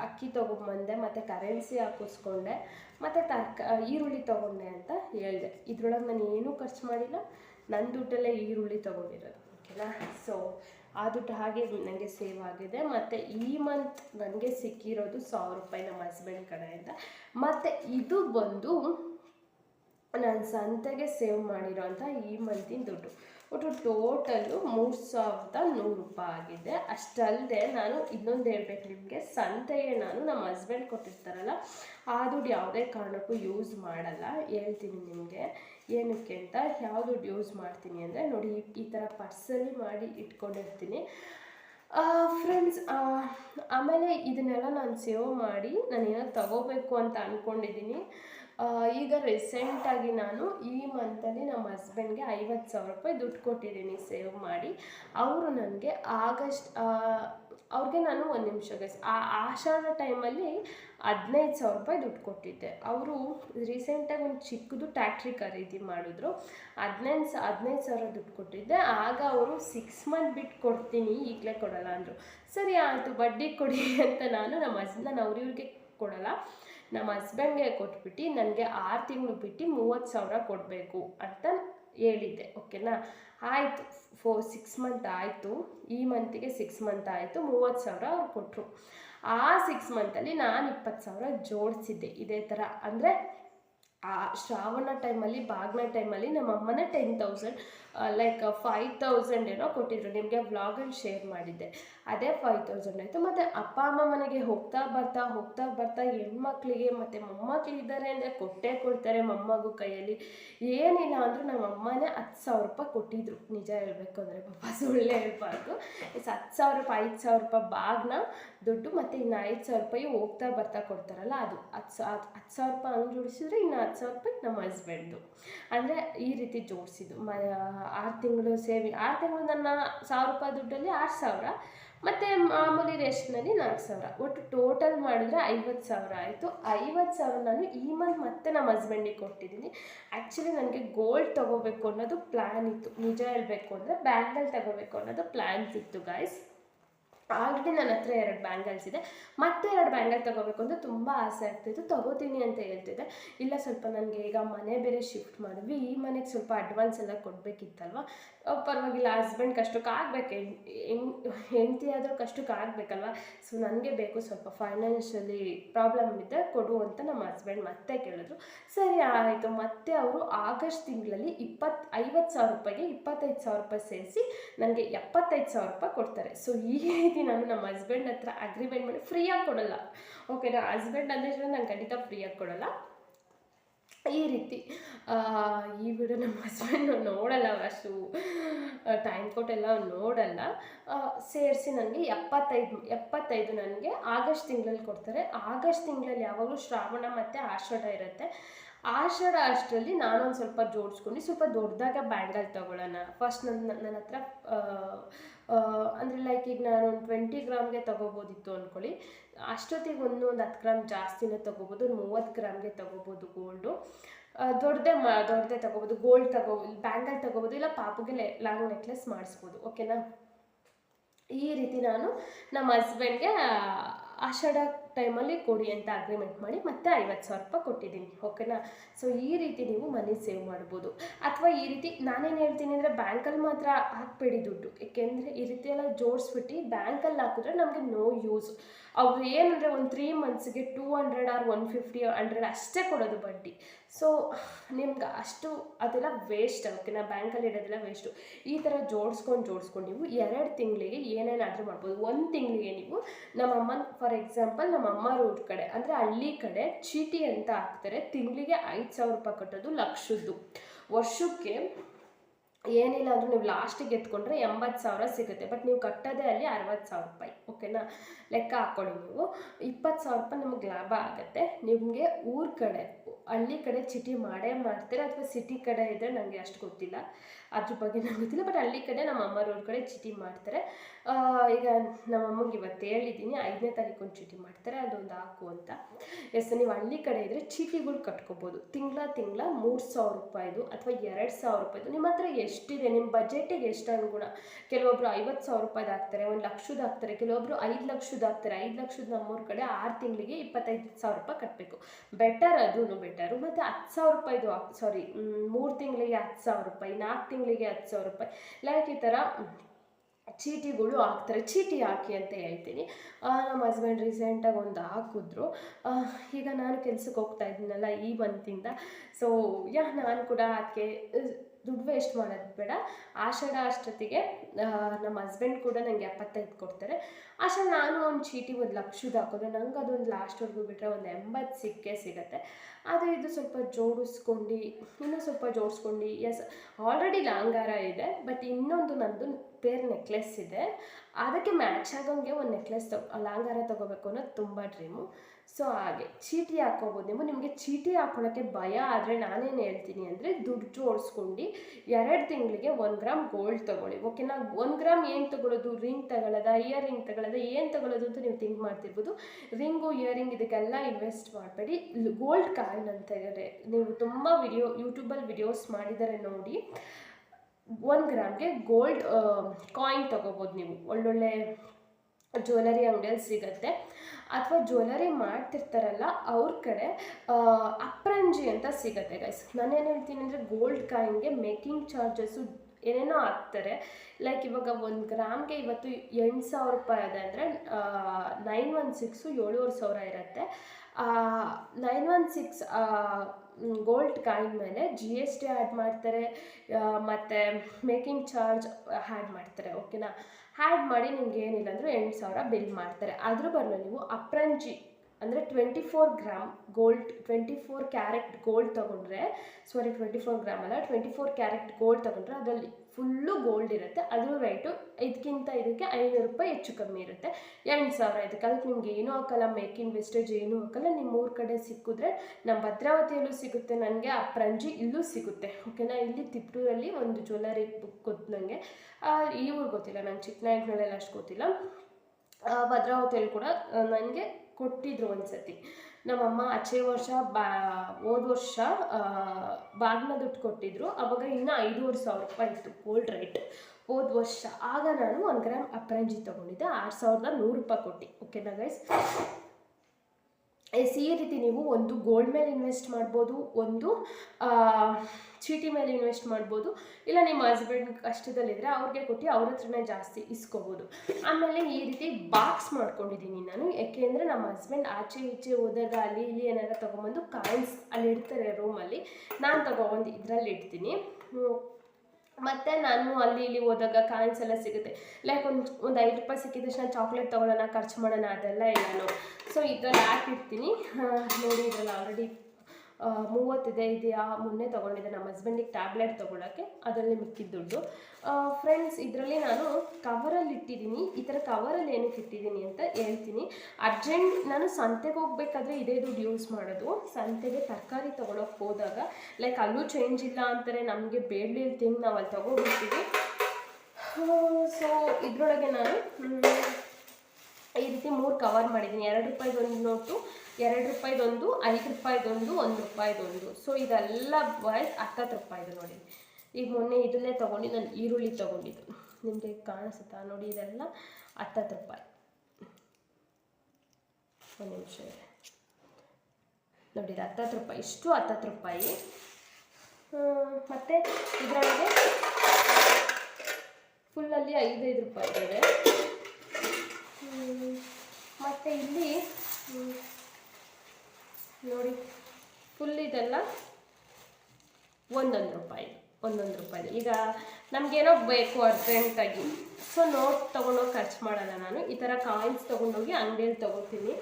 ಅಕ್ಕಿ ತೊಗೊಂಬಂದೆ ಮತ್ತು ಕರೆನ್ಸಿ ಹಾಕಿಸ್ಕೊಂಡೆ, ಮತ್ತು ತರ್ಕ, ಈರುಳ್ಳಿ ತೊಗೊಂಡೆ ಅಂತ ಹೇಳಿದೆ. ಇದ್ರೊಳಗೆ ನಾನು ಏನೂ ಖರ್ಚು ಮಾಡಿಲ್ಲ ನನ್ನ ದುಡ್ಡಲ್ಲೇ ಈರುಳ್ಳಿ ತೊಗೊಂಡಿರೋದು, ಓಕೆನಾ? ಸೊ ಆ ದುಡ್ಡು ಹಾಗೆ ನನಗೆ ಸೇವ್ ಆಗಿದೆ. ಮತ್ತು ಈ ಮಂತ್ ನನಗೆ ಸಿಕ್ಕಿರೋದು ಸಾವಿರ ರೂಪಾಯಿ ನಮ್ಮ ಹಸ್ಬೆಂಡ್ ಕಡೆಯಿಂದ. ಮತ್ತು ಇದು ಬಂದು ನಾನು ಸಂತೆಗೆ ಸೇವ್ ಮಾಡಿರೋಂಥ ಈ ಮಂತಿನ ದುಡ್ಡು. ಒಟ್ಟು ಟೋಟಲ್ಲು ಮೂರು ಸಾವಿರದ ನೂರು ರೂಪಾಯಿ ಆಗಿದೆ. ಅಷ್ಟಲ್ಲದೆ ನಾನು ಇನ್ನೊಂದು ಹೇಳ್ಬೇಕು ನಿಮಗೆ. ಸಂತೆಗೆ ನಾನು ನಮ್ಮ ಹಸ್ಬೆಂಡ್ ಕೊಟ್ಟಿರ್ತಾರಲ್ಲ, ಆ ದುಡ್ಡು ಯಾವುದೇ ಕಾರಣಕ್ಕೂ ಯೂಸ್ ಮಾಡಲ್ಲ. ಹೇಳ್ತೀನಿ ನಿಮಗೆ. ಏನಕ್ಕೆ ಅಂತ, ಯಾವ ದುಡ್ಡು ಯೂಸ್ ಮಾಡ್ತೀನಿ ಅಂದರೆ ನೋಡಿ, ಈ- ಥರ ಪರ್ಸಲ್ಲಿ ಮಾಡಿ ಇಟ್ಕೊಂಡಿರ್ತೀನಿ. ಫ್ರೆಂಡ್ಸ್ ಆಮೇಲೆ ಇದನ್ನೆಲ್ಲ ನಾನು ಸೇವ್ ಮಾಡಿ ನಾನು ಏನೋ ತಗೋಬೇಕು ಅಂತ ಅಂದ್ಕೊಂಡಿದ್ದೀನಿ ಈಗ ರೀಸೆಂಟಾಗಿ ನಾನು ಈ ಮಂತಲ್ಲಿ ನಮ್ಮ ಹಸ್ಬೆಂಡ್ಗೆ ಐವತ್ತು ಸಾವಿರ ರೂಪಾಯಿ ದುಡ್ಡು ಕೊಟ್ಟಿದ್ದೀನಿ ಸೇವ್ ಮಾಡಿ. ಅವರು ನನಗೆ ಆಗಸ್ಟ್ ಅವ್ರಿಗೆ ನಾನು ಒಂದು ನಿಮಿಷ ಗೈಸ್ ಆ ಆಷಾಢ ಟೈಮಲ್ಲಿ ಹದಿನೈದು ಸಾವಿರ ರೂಪಾಯಿ ದುಡ್ಡು ಕೊಟ್ಟಿದ್ದೆ. ಅವರು ರೀಸೆಂಟಾಗಿ ಒಂದು ಚಿಕ್ಕದು ಟ್ಯಾಕ್ಟ್ರಿ ಖರೀದಿ ಮಾಡಿದ್ರು. ಹದಿನೈದು ಸ, ಹದಿನೈದು ಸಾವಿರ ದುಡ್ಡು ಕೊಟ್ಟಿದ್ದೆ. ಆಗ ಅವರು ಸಿಕ್ಸ್ ಮಂತ್ ಬಿಟ್ಟು ಕೊಡ್ತೀನಿ, ಈಗಲೇ ಕೊಡೋಲ್ಲ ಅಂದರು. ಸರಿ, ಆಯಿತು, ಬಡ್ಡಿ ಕೊಡಿ ಅಂತ ನಾನು ನಮ್ಮ ಹಸ್ಬೆಂಡ್ ನಾನು ಅವ್ರಿವ್ರಿಗೆ ಕೊಡಲ್ಲ. ನಮ್ಮ ಹಸ್ಬೆಂಡ್ಗೆ ಕೊಟ್ಬಿಟ್ಟು ನನಗೆ ಆರು ತಿಂಗಳು ಬಿಟ್ಟು ಮೂವತ್ತು ಸಾವಿರ ಕೊಡಬೇಕು ಅಂತ ಹೇಳಿದ್ದೆ, ಓಕೆನಾ? ಆಯಿತು, ಫೋ ಸಿಕ್ಸ್ ಮಂತ್ ಆಯಿತು, ಈ ಮಂತಿಗೆ ಸಿಕ್ಸ್ ಮಂತ್ ಆಯಿತು, ಮೂವತ್ತು ಸಾವಿರ ಅವ್ರು ಕೊಟ್ಟರು ಆ ಸಿಕ್ಸ್ ಮಂತಲ್ಲಿ ನಾನು ಇಪ್ಪತ್ತು ಸಾವಿರ ಜೋಡಿಸಿದ್ದೆ, ಇದೇ ಥರ. ಅಂದರೆ ಆ, ಶ್ರಾವಣ ಟೈಮಲ್ಲಿ ಬಾಗ್ನ ಟೈಮಲ್ಲಿ ನಮ್ಮ ಅಮ್ಮನೇ ten thousand like five thousand ಏನೋ ಕೊಟ್ಟಿದ್ರು. ನಿಮಗೆ ವ್ಲಾಗಲ್ಲಿ ಶೇರ್ ಮಾಡಿದ್ದೆ. ಅದೇ ಫೈವ್ ತೌಸಂಡ್ ಆಯಿತು. ಮತ್ತು ಅಪ್ಪ, ಅಮ್ಮ ಮನೆಗೆ ಹೋಗ್ತಾ ಬರ್ತಾ ಹೋಗ್ತಾ ಬರ್ತಾ ಹೆಣ್ಮಕ್ಳಿಗೆ ಮತ್ತು ಮೊಮ್ಮಕ್ಳಿದ್ದಾರೆ ಅಂದರೆ ಕೊಟ್ಟೇ ಕೊಡ್ತಾರೆ ಮೊಮ್ಮಗು ಕೈಯಲ್ಲಿ. ಏನಿಲ್ಲ ಅಂದರೂ ನಮ್ಮ ಅಮ್ಮನೇ ಹತ್ತು ಸಾವಿರ ರೂಪಾಯಿ ಕೊಟ್ಟಿದ್ರು. ನಿಜ ಹೇಳಬೇಕು ಅಂದರೆ ಪಾಪ ಸುಳ್ಳೆ ಹೇಳ್ಬಾರ್ದು. ಇಸ್ ಹತ್ತು ಸಾವಿರ ರೂಪಾಯಿ, ಐದು ಸಾವಿರ ರೂಪಾಯಿ ಬಾಗ್ನ ದುಡ್ಡು ಮತ್ತು ಇನ್ನು ಐದು ಸಾವಿರ ರೂಪಾಯಿ ಹೋಗ್ತಾ ಬರ್ತಾ ಕೊಡ್ತಾರಲ್ಲ ಅದು. ಹತ್ತು ಹತ್ತು ಸಾವಿರ ರೂಪಾಯಿ ಹಂಗೆ ಜೋಡಿಸಿದ್ರೆ ಇನ್ನು ಹತ್ತು ಸಾವಿರ ರೂಪಾಯಿ ನಮ್ಮ ಹಸ್ಬೆಂಡ್ದು ಅಂದರೆ ಈ ರೀತಿ ಜೋಡಿಸಿದ್ದು. ಮ ಆರು ತಿಂಗಳು ಸೇವಿಂಗ್ ಆರು ತಿಂಗಳು ನನ್ನ ಸಾವಿರ ರೂಪಾಯಿ ದುಡ್ಡಲ್ಲಿ ಆರು ಸಾವಿರ, ಮತ್ತು ಮಾಮೂಲಿ ರೇಷನಲ್ಲಿ ನಾಲ್ಕು ಸಾವಿರ. ಒಟ್ಟು ಟೋಟಲ್ ಮಾಡಿದ್ರೆ ಐವತ್ತು ಸಾವಿರ ಆಯಿತು. ಐವತ್ತು ಸಾವಿರ ನಾನು ಈ ಮಂತ್ ಮತ್ತೆ ನಮ್ಮ ಹಸ್ಬೆಂಡಿಗೆ ಕೊಟ್ಟಿದ್ದೀನಿ. ಆ್ಯಕ್ಚುಲಿ ನನಗೆ ಗೋಲ್ಡ್ ತೊಗೋಬೇಕು ಅನ್ನೋದು ಪ್ಲ್ಯಾನ್ ಇತ್ತು. ನಿಜ ಹೇಳಬೇಕು ಅಂದರೆ ಬ್ಯಾಂಗಲ್ ತಗೋಬೇಕು ಅನ್ನೋದು ಪ್ಲ್ಯಾನ್ಸ್ ಇತ್ತು ಗಾಯ್ಸ್ ಆಲ್ರೆಡಿ ನನ್ನ ಹತ್ರ ಎರಡು ಬ್ಯಾಂಗಲ್ಸ್ ಇದೆ. ಮತ್ತೆ ಎರಡು ಬ್ಯಾಂಗಲ್ ತೊಗೋಬೇಕು ಅಂತ ತುಂಬ ಆಸೆ ಆಗ್ತಿತ್ತು. ತೊಗೋತೀನಿ ಅಂತ ಹೇಳ್ತಿದ್ದೆ. ಇಲ್ಲ ಸ್ವಲ್ಪ ನನಗೆ ಈಗ ಮನೆ ಬೇರೆ ಶಿಫ್ಟ್ ಮಾಡಿದ್ವಿ. ಈ ಮನೆಗೆ ಸ್ವಲ್ಪ ಅಡ್ವಾನ್ಸ್ ಎಲ್ಲ ಕೊಡಬೇಕಿತ್ತಲ್ವ? ಪರವಾಗಿಲ್ಲ. ಹಸ್ಬೆಂಡ್ ಕಷ್ಟಕ್ಕೆ ಆಗ್ಬೇಕು. ಹೆಂಡತಿ ಆದರೂ ಕಷ್ಟಕ್ಕೆ ಆಗಬೇಕಲ್ವ? ಸೊ ನನಗೆ ಬೇಕು ಸ್ವಲ್ಪ ಫೈನಾನ್ಷಿಯಲಿ ಪ್ರಾಬ್ಲಮ್ ಇದೆ ಕೊಡು ಅಂತ ನಮ್ಮ ಹಸ್ಬೆಂಡ್ ಮತ್ತೆ ಕೇಳಿದ್ರು. ಸರಿ, ಆಯಿತು. ಮತ್ತೆ ಅವರು ಆಗಸ್ಟ್ ತಿಂಗಳಲ್ಲಿ ಇಪ್ಪತ್ತು ಐವತ್ತು ಸಾವಿರ ರೂಪಾಯಿಗೆ ಇಪ್ಪತ್ತೈದು ಸಾವಿರ ರೂಪಾಯಿ ಸೇರಿಸಿ ನನಗೆ ಎಪ್ಪತ್ತೈದು ಸಾವಿರ ರೂಪಾಯಿ ಕೊಡ್ತಾರೆ. ಸೊ ಈ ರೀತಿ ನಾನು ನಮ್ಮ ಹಸ್ಬೆಂಡ್ ಹತ್ರ ಅಗ್ರಿಮೆಂಟ್ ಮಾಡಿ ಫ್ರೀಯಾಗಿ ಕೊಡಲ್ಲ. ಓಕೆ ನಾ ಹಸ್ಬೆಂಡ್ ಅಂದರೆ ನಾನು ಖಂಡಿತ ಫ್ರೀಯಾಗಿ ಕೊಡಲ್ಲ. ಈ ರೀತಿ ಈ ವಿಡಿಯೋ ನಮ್ಮ ಹಸ್ಬೆಂಡ್ ನೋಡಲ್ಲ, ಅಷ್ಟು ಟೈಮ್ ಕೊಟ್ಟೆಲ್ಲ ನೋಡಲ್ಲ. ಸೇರಿಸಿ ನನಗೆ ಎಪ್ಪತ್ತೈದು ಎಪ್ಪತ್ತೈದು ನನಗೆ ಆಗಸ್ಟ್ ತಿಂಗಳಲ್ಲಿ ಕೊಡ್ತಾರೆ. ಆಗಸ್ಟ್ ತಿಂಗಳಲ್ಲಿ ಯಾವಾಗಲೂ ಶ್ರಾವಣ ಮತ್ತು ಆಷಾಢ ಇರುತ್ತೆ. ಆಷಾಢ ಅಷ್ಟರಲ್ಲಿ ನಾನೊಂದು ಸ್ವಲ್ಪ ಜೋಡಿಸ್ಕೊಂಡು ಸ್ವಲ್ಪ ದೊಡ್ಡದಾಗ ಬ್ಯಾಂಗಲ್ ತಗೊಳ್ಳೋಣ. ಫಸ್ಟ್ ನನ್ನ ನನ್ನ ಹತ್ರ ಅಂದರೆ ಲೈಕ್ ಈಗ ನಾನು ಒಂದು ಟ್ವೆಂಟಿ ಗ್ರಾಮ್ಗೆ ತಗೋಬೋದಿತ್ತು ಅಂದ್ಕೊಳ್ಳಿ ಅಷ್ಟೊತ್ತಿಗೆ ಒಂದು ಒಂದು ಹತ್ತು ಗ್ರಾಮ್ ಜಾಸ್ತಿನೇ ತೊಗೋಬೋದು, ಒಂದು ಮೂವತ್ತು ಗ್ರಾಮ್ಗೆ ತೊಗೋಬೋದು ಗೋಲ್ಡು ದೊಡ್ಡದೇ ಮಾ, ದೊಡ್ಡದೇ ತೊಗೋಬೋದು ಗೋಲ್ಡ್ ತಗೋ ಬ್ಯಾಂಗಲ್ ತೊಗೋಬೋದು, ಇಲ್ಲ ಪಾಪುಗೆ ಲಾಂಗ್ ನೆಕ್ಲೆಸ್ ಮಾಡಿಸ್ಬೋದು ಓಕೆನಾ ಈ ರೀತಿ ನಾನು ನಮ್ಮ ಹಸ್ಬೆಂಡ್ಗೆ ಆಷಾಢ ಟೈಮಲ್ಲಿ ಕೊಡಿ ಅಂತ ಅಗ್ರಿಮೆಂಟ್ ಮಾಡಿ ಮತ್ತೆ ಐವತ್ತು ಸಾವಿರ ರೂಪಾಯಿ ಕೊಟ್ಟಿದ್ದೀನಿ. ಓಕೆನಾ ಸೊ ಈ ರೀತಿ ನೀವು ಮನಿ ಸೇವ್ ಮಾಡ್ಬೋದು. ಅಥವಾ ಈ ರೀತಿ ನಾನೇನು ಹೇಳ್ತೀನಿ ಅಂದರೆ ಬ್ಯಾಂಕಲ್ಲಿ ಮಾತ್ರ ಹಾಕಬೇಡಿ ದುಡ್ಡು. ಏಕೆಂದರೆ ಈ ರೀತಿ ಎಲ್ಲ ಜೋಡಿಸ್ಬಿಟ್ಟು ಬ್ಯಾಂಕಲ್ಲಿ ಹಾಕಿದ್ರೆ ನಮಗೆ ನೋ ಯೂಸ್ ಅವ್ರು ಏನಂದರೆ ಒಂದು three ಮಂತ್ಸ್ಗೆ two hundred or one fifty hundred ಅಷ್ಟೇ ಕೊಡೋದು ಬಡ್ಡಿ. ಸೊ ನಿಮ್ಗೆ ಅಷ್ಟು ಅದೆಲ್ಲ ವೇಸ್ಟ್ ಓಕೆನಾ ಬ್ಯಾಂಕಲ್ಲಿ ಇಡೋದೆಲ್ಲ ವೇಸ್ಟು ಈ ಥರ ಜೋಡಿಸ್ಕೊಂಡು ಜೋಡಿಸ್ಕೊಂಡು ನೀವು ಎರಡು ತಿಂಗಳಿಗೆ ಏನೇನಾದರೂ ಮಾಡ್ಬೋದು. ಒಂದು ತಿಂಗಳಿಗೆ ನೀವು ನಮ್ಮ ಅಮ್ಮನ ಫಾರ್ ಎಕ್ಸಾಂಪಲ್ ನಮ್ಮ ಅಮ್ಮ ರೋಡ್ ಕಡೆ, ಅಂದರೆ ಹಳ್ಳಿ ಕಡೆ ಚೀಟಿ ಅಂತ ಹಾಕ್ತಾರೆ. ತಿಂಗಳಿಗೆ ಐದು ಸಾವಿರ ರೂಪಾಯಿ ಕಟ್ಟೋದು ಲಕ್ಷದ್ದು. ವರ್ಷಕ್ಕೆ ಏನಿಲ್ಲ ನೀವು ಲಾಸ್ಟಿಗೆ ಎತ್ಕೊಂಡ್ರೆ ಎಂಬತ್ತು ಸಾವಿರ ಸಿಗುತ್ತೆ. ಬಟ್ ನೀವು ಕಟ್ಟೋದೇ ಅಲ್ಲಿ ಅರವತ್ತು ಸಾವಿರ ರೂಪಾಯಿ. ಓಕೆನಾ ಲೆಕ್ಕ ಹಾಕ್ಕೊಳ್ಳಿ ನೀವು. ಇಪ್ಪತ್ತು ಸಾವಿರ ರೂಪಾಯಿ ನಿಮಗೆ ಲಾಭ ಆಗುತ್ತೆ. ನಿಮಗೆ ಊರ ಕಡೆ, ಹಳ್ಳಿ ಕಡೆ ಚೀಟಿ ಮಾಡೇ ಮಾಡ್ತೀರಾ? ಅಥವಾ ಸಿಟಿ ಕಡೆ ಇದ್ದರೆ ನನಗೆ ಅಷ್ಟು ಗೊತ್ತಿಲ್ಲ. ಅದ್ರ ಬಗ್ಗೆ ನಂಗೆ ಗೊತ್ತಿಲ್ಲ ಬಟ್ ಹಳ್ಳಿ ಕಡೆ ನಮ್ಮ ಅಮ್ಮ ರೋಡ್ ಕಡೆ ಚೀಟಿ ಮಾಡ್ತಾರೆ. ಈಗ ನಮ್ಮ ಅಮ್ಮಗೆ ಇವತ್ತು ಹೇಳಿದ್ದೀನಿ ಐದನೇ ತಾರೀಕು ಒಂದು ಚೀಟಿ ಮಾಡ್ತಾರೆ, ಅದೊಂದು ಹಾಕು ಅಂತ. ಎಸ್, ನೀವು ಹಳ್ಳಿ ಕಡೆ ಇದ್ದರೆ ಚೀಟಿಗಳು ಕಟ್ಕೋಬೋದು. ತಿಂಗಳ ತಿಂಗಳ ಮೂರು ಸಾವಿರ ರೂಪಾಯಿದು ಅಥವಾ ಎರಡು ಸಾವಿರ ರೂಪಾಯಿದು. ನಿಮ್ಮ ಹತ್ರ ಎಷ್ಟಿದೆ ನಿಮ್ಮ ಬಜೆಟಿಗೆ ಎಷ್ಟು ಅನುಗುಣ? ಕೆಲವೊಬ್ರು ಐವತ್ತು ಸಾವಿರ ರೂಪಾಯಿದು ಹಾಕ್ತಾರೆ, ಒಂದು ಲಕ್ಷದ ಹಾಕ್ತಾರೆ, ಕೆಲವೊಬ್ರು ಐದು ಲಕ್ಷದ ಹಾಕ್ತಾರೆ, ಐದು ಲಕ್ಷದ ನಮ್ಮೂರ ಕಡೆ ಆರು ತಿಂಗಳಿಗೆ ಇಪ್ಪತ್ತೈದು ಸಾವಿರ ರೂಪಾಯಿ ಕಟ್ಟಬೇಕು ಬೆಟರ್ ಅದೂ ಬೆಟರು ಮತ್ತು ಹತ್ತು ಸಾವಿರ ರೂಪಾಯಿದು ಸಾರಿ ಮೂರು ತಿಂಗಳಿಗೆ ಹತ್ತು ಸಾವಿರ ರೂಪಾಯಿ ನಾಲ್ಕು ಹತ್ತು ಸಾವಿರ ರೂಪಾಯಿ. ಲೈಕ್ ಈ ಥರ ಚೀಟಿಗಳು ಹಾಕ್ತಾರೆ. ಚೀಟಿ ಹಾಕಿ ಅಂತ ಹೇಳ್ತೀನಿ. ನಮ್ಮ ಹಸ್ಬೆಂಡ್ ರೀಸೆಂಟಾಗಿ ಒಂದು ಹಾಕಿದ್ರು. ಈಗ ನಾನು ಕೆಲ್ಸಕ್ಕೆ ಹೋಗ್ತಾ ಇದ್ದೀನಲ್ಲ ಈ ಮಂತಿಂದ ಸೊ ಯಾ, ನಾನು ಕೂಡ ಅದಕ್ಕೆ ದುಡ್ಡು ವೇಸ್ಟ್ ಮಾಡೋದು ಬೇಡ. ಆಷಾಢ ಅಷ್ಟೊತ್ತಿಗೆ ನಮ್ಮ ಹಸ್ಬೆಂಡ್ ಕೂಡ ನನಗೆ ಎಪ್ಪತ್ತೈದು ಕೊಡ್ತಾರೆ. ಆಷಾಢ ನಾನು ಒಂದು ಚೀಟಿ ಒಂದು ಲಕ್ಷದ ಹಾಕಿದ್ರೆ ನಂಗೆ ಅದೊಂದು ಲಾಸ್ಟ್ವರೆಗೂ ಬಿಟ್ಟರೆ ಒಂದು ಎಂಬತ್ತು ಸಿಕ್ಕೇ ಸಿಗುತ್ತೆ. ಆದರೆ ಇದು ಸ್ವಲ್ಪ ಜೋಡಿಸ್ಕೊಂಡು, ಇನ್ನೂ ಸ್ವಲ್ಪ ಜೋಡಿಸ್ಕೊಂಡು ಎಸ್ ಆಲ್ರೆಡಿ ಲಾಂಗಾರ ಇದೆ ಬಟ್ ಇನ್ನೊಂದು ನಂದು ಪೇರ್ ನೆಕ್ಲೆಸ್ ಇದೆ. ಅದಕ್ಕೆ ಮ್ಯಾಚ್ ಆಗೋಂಗೆ ಒಂದು ನೆಕ್ಲೆಸ್ ತಗೋ ಲಾಂಗಾರ ತೊಗೋಬೇಕು ಅನ್ನೋದು ತುಂಬ ಡ್ರೀಮು ಸೊ ಹಾಗೆ ಚೀಟಿ ಹಾಕ್ಕೋಬೋದು. ನೀವು ನಿಮಗೆ ಚೀಟಿ ಹಾಕ್ಕೊಳ್ಳೋಕ್ಕೆ ಭಯ ಆದರೆ ನಾನೇನು ಹೇಳ್ತೀನಿ ಅಂದರೆ ದುಡ್ಡು ಜೋಡಿಸ್ಕೊಂಡು ಎರಡು ತಿಂಗಳಿಗೆ ಒಂದು ಗ್ರಾಮ್ ಗೋಲ್ಡ್ ತೊಗೊಳ್ಳಿ. ಓಕೆನಾ ಒಂದು ಗ್ರಾಮ್ ಏನು ತೊಗೊಳ್ಳೋದು ರಿಂಗ್ ತಗೊಳ್ಳೋದ ಇಯರ್ ರಿಂಗ್ ತಗೊಳ್ಳೋದ ಏನು ತಗೊಳ್ಳೋದು ಅಂತ ನೀವು ಥಿಂಕ್ ಮಾಡ್ತಿರ್ಬೋದು. ರಿಂಗು ಇಯರಿಂಗ್ ಇದಕ್ಕೆಲ್ಲ ಇನ್ವೆಸ್ಟ್ ಮಾಡಬೇಡಿ. ಗೋಲ್ಡ್ ಕಾಯಿನ್ ಅಂತ ಹೇಳಿದ್ರೆ ನೀವು ತುಂಬ ವಿಡಿಯೋ ಯೂಟ್ಯೂಬಲ್ಲಿ ವಿಡಿಯೋಸ್ ಮಾಡಿದರೆ ನೋಡಿ ಒಂದು ಗ್ರಾಮ್ಗೆ ಗೋಲ್ಡ್ ಕಾಯಿನ್ ತೊಗೋಬೋದು ನೀವು. ಒಳ್ಳೊಳ್ಳೆ ಜ್ಯುವೆಲರಿ ಅಂಗಡಿಯಲ್ಲಿ ಸಿಗುತ್ತೆ. ಅಥವಾ ಜ್ಯುವೆಲರಿ ಮಾಡ್ತಿರ್ತಾರಲ್ಲ ಅವ್ರ ಕಡೆ ಅಪ್ರಂಜಿ ಅಂತ ಸಿಗುತ್ತೆ ಗೈಸ್ ನಾನೇನು ಹೇಳ್ತೀನಿ ಅಂದರೆ ಗೋಲ್ಡ್ ಕಾಯಿನ್ಗೆ ಮೇಕಿಂಗ್ ಚಾರ್ಜಸ್ಸು ಏನೇನೋ ಹಾಕ್ತಾರೆ. ಲೈಕ್ ಇವಾಗ ಒಂದು ಗ್ರಾಮ್ಗೆ ಇವತ್ತು ಎಂಟು ಸಾವಿರ ರೂಪಾಯಿ ಇದೆ ಅಂದರೆ ನೈನ್ ಒನ್ ಸಿಕ್ಸು ಏಳುವರೆ ಸಾವಿರ ಇರುತ್ತೆ. Nine one six gold coin ಮೇಲೆ ಜಿ ಎಸ್ ಟಿ ಆ್ಯಡ್ ಮಾಡ್ತಾರೆ. ಮತ್ತು ಮೇಕಿಂಗ್ ಚಾರ್ಜ್ ಆ್ಯಡ್ ಮಾಡ್ತಾರೆ ಓಕೆನಾ ಆ್ಯಡ್ ಮಾಡಿ ನಿಮ್ಗೆ ಏನಿಲ್ಲ ಅಂದರೂ ಎಂಟು ಸಾವಿರ ಬಿಲ್ ಮಾಡ್ತಾರೆ. ಅದ್ರ ಬದಲು ನೀವು ಅಪ್ರಂಜಿ ಅಂದರೆ twenty four gram gold twenty four carat gold ತೊಗೊಂಡ್ರೆ ಸಾರಿ ಟ್ವೆಂಟಿ ಫೋರ್ ಗ್ರಾಮ್ ಅಲ್ಲ ಟ್ವೆಂಟಿ ಫೋರ್ ಕ್ಯಾರೆಟ್ ಗೋಲ್ಡ್ ತೊಗೊಂಡ್ರೆ ಅದರಲ್ಲಿ ಫುಲ್ಲು ಗೋಲ್ಡ್ ಇರುತ್ತೆ. ಅದ್ರ ರೇಟು ಇದಕ್ಕಿಂತ ಇದಕ್ಕೆ ಐನೂರು ರೂಪಾಯಿ ಹೆಚ್ಚು ಕಮ್ಮಿ ಇರುತ್ತೆ. ಎಂಟು ಸಾವಿರ ಇದಕ್ಕೆ. ಅದಕ್ಕೆ ನಿಮ್ಗೆ ಏನೂ ಹಾಕಲ್ಲ. ಮೇಕಿಂಗ್ ವೆಸ್ಟೇಜ್ ಏನೂ ಹಾಕಲ್ಲ. ನಿಮ್ಮ ಊರ ಕಡೆ ಸಿಕ್ಕಿದ್ರೆ ನಮ್ಮ ಭದ್ರಾವತಿಯಲ್ಲೂ ಸಿಗುತ್ತೆ ನನಗೆ ಆ ಪ್ರಂಜಿ ಇಲ್ಲೂ ಸಿಗುತ್ತೆ. ಓಕೆನಾ ಇಲ್ಲಿ ತಿಪ್ಟೂರಲ್ಲಿ ಒಂದು ಜ್ಯುವೆಲ್ಲರಿ ಬುಕ್ ಗೊತ್ತು ನನಗೆ ಈ ಊರು ಗೊತ್ತಿಲ್ಲ. ನಾನು ಚಿಕ್ಕನಾಯಕನಲ್ಲೆಲ್ಲ ಅಷ್ಟು ಗೊತ್ತಿಲ್ಲ. ಭದ್ರಾವತಿಯಲ್ಲಿ ಕೂಡ ನನಗೆ ಕೊಟ್ಟಿದ್ರು ಒಂದು ಸತಿ ನಮ್ಮಮ್ಮ ಆಚೆ ವರ್ಷ ಬಾ, ಹೋದ ವರ್ಷ ಬಾಗಿನ ದುಡ್ಡು ಕೊಟ್ಟಿದ್ರು. ಅವಾಗ ಇನ್ನೂ ಐದೂವರೆ ಸಾವಿರ ರೂಪಾಯಿ ಇತ್ತು ಗೋಲ್ಡ್ ರೇಟ್ ಹೋದ ವರ್ಷ. ಆಗ ನಾನು ಒಂದು ಗ್ರಾಮ್ ಅಪ್ರಂಜಿ ತೊಗೊಂಡಿದ್ದೆ. ಆರು ಸಾವಿರದ ನೂರು ರೂಪಾಯಿ ಕೊಟ್ಟು. ಓಕೆನಾ ಗೈಸ್ ಎಸ್ ಈ ರೀತಿ ನೀವು ಒಂದು ಗೋಲ್ಡ್ ಮೇಲೆ ಇನ್ವೆಸ್ಟ್ ಮಾಡ್ಬೋದು, ಒಂದು ಚೀಟಿ ಮೇಲೆ ಇನ್ವೆಸ್ಟ್ ಮಾಡ್ಬೋದು, ಇಲ್ಲ ನಿಮ್ಮ ಹಸ್ಬೆಂಡ್ ಕಷ್ಟದಲ್ಲಿದ್ದರೆ ಅವ್ರಿಗೆ ಕೊಟ್ಟು ಅವ್ರ ಹತ್ರನೇ ಜಾಸ್ತಿ ಇಸ್ಕೋಬೋದು. ಆಮೇಲೆ ಈ ರೀತಿ ಬಾಕ್ಸ್ ಮಾಡ್ಕೊಂಡಿದ್ದೀನಿ ನಾನು. ಯಾಕೆಂದರೆ ನಮ್ಮ ಹಸ್ಬೆಂಡ್ ಆಚೆ ಈಚೆ ಹೋದಾಗ ಅಲ್ಲಿ ಇಲ್ಲಿ ಏನಾರ ತೊಗೊಂಬಂದು ಕಾಯಿನ್ಸ್ ಅಲ್ಲಿ ಇಡ್ತಾರೆ ರೂಮಲ್ಲಿ ನಾನು ತಗೊಬಂದು ಇದರಲ್ಲಿ ಇಡ್ತೀನಿ. ಮತ್ತು ನಾನು ಅಲ್ಲಿ ಇಲ್ಲಿ ಹೋದಾಗ ಕಾಯಿನ್ಸ್ ಎಲ್ಲ ಸಿಗುತ್ತೆ. ಲೈಕ್ ಒಂದು ಒಂದು ಐದು ರೂಪಾಯಿ ಸಿಕ್ಕಿದ ತಕ್ಷಣ ಚಾಕ್ಲೇಟ್ ತೊಗೊಳ್ಳೋಣ ಖರ್ಚು ಮಾಡೋಣ ಅದೆಲ್ಲ ಏನು ಸೊ ಇದರಲ್ಲಿ ಹಾಕಿರ್ತೀನಿ ನೋಡಿ ಇದರಲ್ಲಿ ಆಲ್ರೆಡಿ ಮೂವತ್ತಿದೆ ಇದೆಯಾ ಮೊನ್ನೆ ತೊಗೊಂಡಿದ್ದೆ. ನಮ್ಮ ಹಸ್ಬೆಂಡಿಗೆ ಟ್ಯಾಬ್ಲೆಟ್ ತೊಗೊಳಕ್ಕೆ, ಅದರಲ್ಲಿ ಮಿಕ್ಕಿದ ದುಡ್ಡು. ಫ್ರೆಂಡ್ಸ್ ಇದರಲ್ಲಿ ನಾನು ಕವರಲ್ಲಿ ಇಟ್ಟಿದ್ದೀನಿ. ಈ ಥರ ಕವರಲ್ಲಿ ಏನಕ್ಕೆ ಇಟ್ಟಿದ್ದೀನಿ ಅಂತ ಹೇಳ್ತೀನಿ. ಅರ್ಜೆಂಟ್ ನಾನು ಸಂತೆಗೆ ಹೋಗ್ಬೇಕಾದ್ರೆ ಇದೇ ದುಡ್ಡು ಯೂಸ್ ಮಾಡೋದು. ಸಂತೆಗೆ ತರಕಾರಿ ತೊಗೊಳಕ್ಕೆ ಹೋದಾಗ ಲೈಕ್ ಅಲ್ಲೂ ಚೇಂಜ್ ಇಲ್ಲ ಅಂತಾರೆ, ನಮಗೆ ಬೇಡಲಿ ತಿಂಗ್ ನಾವು ಅಲ್ಲಿ ತೊಗೊಬಿಡ್ತೀವಿ. ಸೊ ಇದರೊಳಗೆ ನಾನು ಈ ರೀತಿ ಮೂರು ಕವರ್ ಮಾಡಿದ್ದೀನಿ. ಎರಡು ರೂಪಾಯಿದೊಂದು ನೋಟು ಎರಡು ರೂಪಾಯಿದೊಂದು, ಐದು ರೂಪಾಯಿದೊಂದು, ಒಂದು ರೂಪಾಯಿದೊಂದು. ಸೊ ಇದೆಲ್ಲ ಬಾಯ್ಸ್ ಹತ್ತತ್ತು ರೂಪಾಯಿದು ನೋಡಿ. ಈಗ ಮೊನ್ನೆ ಇದನ್ನೇ ತೊಗೊಂಡು ನಾನು ಈರುಳ್ಳಿ ತೊಗೊಂಡಿದ್ದು. ನಿಮಗೆ ಕಾಣಿಸುತ್ತಾ? ನೋಡಿ, ಇದೆಲ್ಲ ಹತ್ತತ್ತು ರೂಪಾಯಿ. ಒಂದು ನಿಮಿಷ ಇದೆ ನೋಡಿ, ಇದು ಹತ್ತತ್ತು ರೂಪಾಯಿ. ಇಷ್ಟು ಹತ್ತತ್ತು ರೂಪಾಯಿ. ಮತ್ತು ಇದರೊಳಗೆ ಫುಲ್ಲಲ್ಲಿ ಐದೈದು ರೂಪಾಯಿ ಇದೆ. ಮತ್ತು ಇಲ್ಲಿ ನೋಡಿ ಫುಲ್ ಇದೆಲ್ಲ ಒಂದೊಂದು ರೂಪಾಯಿ ಒಂದೊಂದು ರೂಪಾಯಿ ಈಗ ನಮಗೇನೋ ಬೇಕು ಅರ್ಜೆಂಟಾಗಿ. ಸೊ ನೋಟ್ ತೊಗೊಂಡೋಗಿ ಖರ್ಚು ಮಾಡಲ್ಲ ನಾನು. ಈ ಥರ ಕಾಯಿನ್ಸ್ ತೊಗೊಂಡೋಗಿ ಅಂಗಡಿಯಲ್ಲಿ ತೊಗೋತೀನಿ.